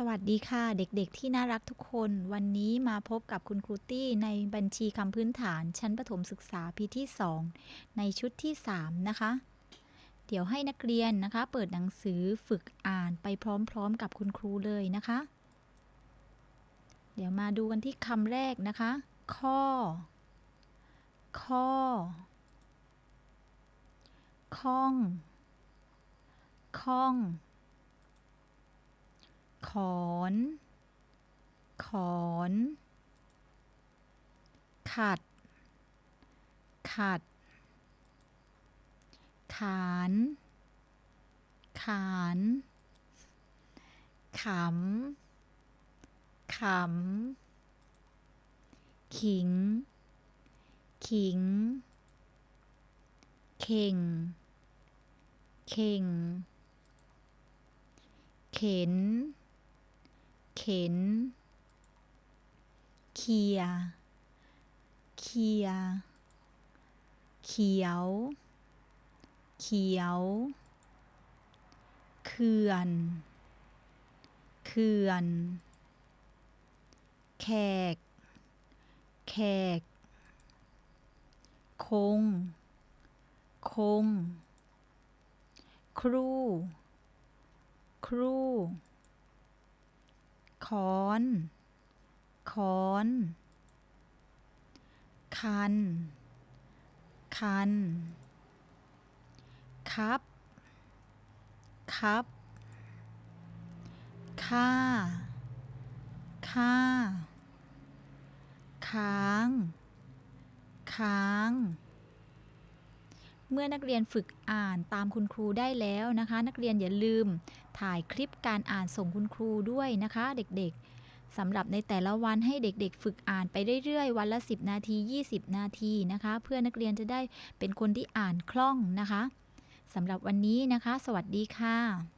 สวัสดีค่ะเด็กๆ ที่น่ารักทุกคน วันนี้มาพบกับคุณครูตี้ในบัญชีคำพื้นฐานชั้นประถมศึกษาปีที่ 2 ในชุดที่ 3 นะคะ เดี๋ยวให้นักเรียนนะคะ เปิดหนังสือฝึกอ่านไปพร้อมๆ กับคุณครูเลยนะคะ เดี๋ยวมาดูกันที่คำแรกนะคะ ข้อ ข้อ ข้อง ข้อง อน ขอน ขัด ขัด ขาน ขาน ขำ ขำ ขิง ขิง เข่ง เข่งเข็น เข็น เคียร์เคียร์เขียว เขียว เขื่อน เขื่อน แขก แขก คง คง ครู ครู ขอนขอน คัน คันครับครับ ค่า ค่า ค้าง ค้าง เมื่อนักเรียนฝึกอ่านตามคุณครูได้แล้วนะคะ นักเรียนอย่าลืมถ่ายคลิปการอ่านส่งคุณครูด้วยนะคะ เด็กๆสำหรับในแต่ละวันให้เด็กๆ ฝึกอ่านไปเรื่อยๆ วันละ 10 นาที 20 นาทีนะคะ เพื่อนักเรียนจะได้เป็นคนที่อ่านคล่องนะคะสำหรับวันนี้นะคะ สวัสดีค่ะ